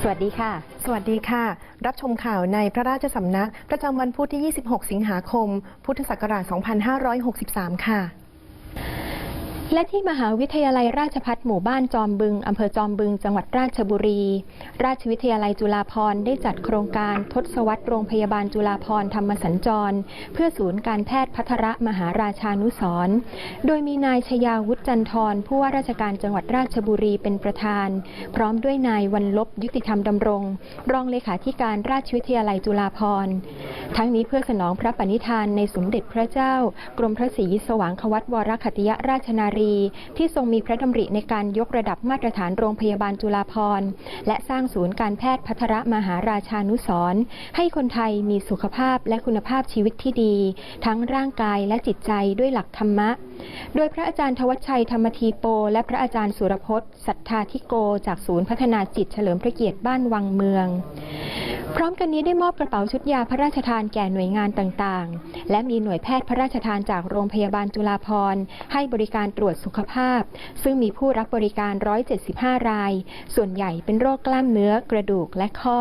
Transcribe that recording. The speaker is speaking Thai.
สวัสดีค่ะ สวัสดีค่ะ รับชมข่าวในพระราชสำนัก ประจำวันพุธที่ 26 สิงหาคม พุทธศักราช 2563 ค่ะ และที่มหาวิทยาลัยราชพัฒหมู่บ้านจอมบึง อำเภอจอมบึง จังหวัดราชบุรี ราชวิทยาลัยจุฬาภรณ์ได้จัดโครงการทศวรรษโรงพยาบาลจุฬาภรณ์ธรรมสัญจร เพื่อศูนย์การแพทย์พัทรมหาราชานุสรโดยมีนายชยาวุฒิจันทร์ผู้ว่าราชการจังหวัดราชบุรีเป็นประธาน พร้อมด้วยนายวันลบยุติธรรมดำรง รองเลขาธิการราชวิทยาลัยจุฬาภรณ์ ทั้งนี้เพื่อสนองพระปณิธานในสมเด็จพระเจ้า กรมพระศรีสว่างควัตวรคัตยราชนารี ที่ทรงมีพระดำริในการยกระดับมาตรฐานโรงพยาบาลจุฬาภรณ์และสร้างศูนย์การแพทย์พัทรมหาราชานุสรให้คนไทยมีสุขภาพและคุณภาพชีวิตที่ดี ทั้งร่างกายและจิตใจด้วยหลักธรรมะ โดยพระอาจารย์ทวัชชัยธรรมทีโป และพระอาจารย์สุรพจน์ สัทธาธิโก จากศูนย์พัฒนาจิตเฉลิมพระเกียรติบ้านวังเมือง พร้อมกันนี้ได้มอบกระเป๋าชุดยาพระราชทานแก่หน่วยงานต่างๆ และมีหน่วยแพทย์พระราชทานจากโรงพยาบาลจุฬาภรณ์ให้บริการตรวจสุขภาพ ซึ่งมีผู้รับบริการ 175 ราย ส่วนใหญ่เป็นโรคกล้ามเนื้อกระดูกและข้อ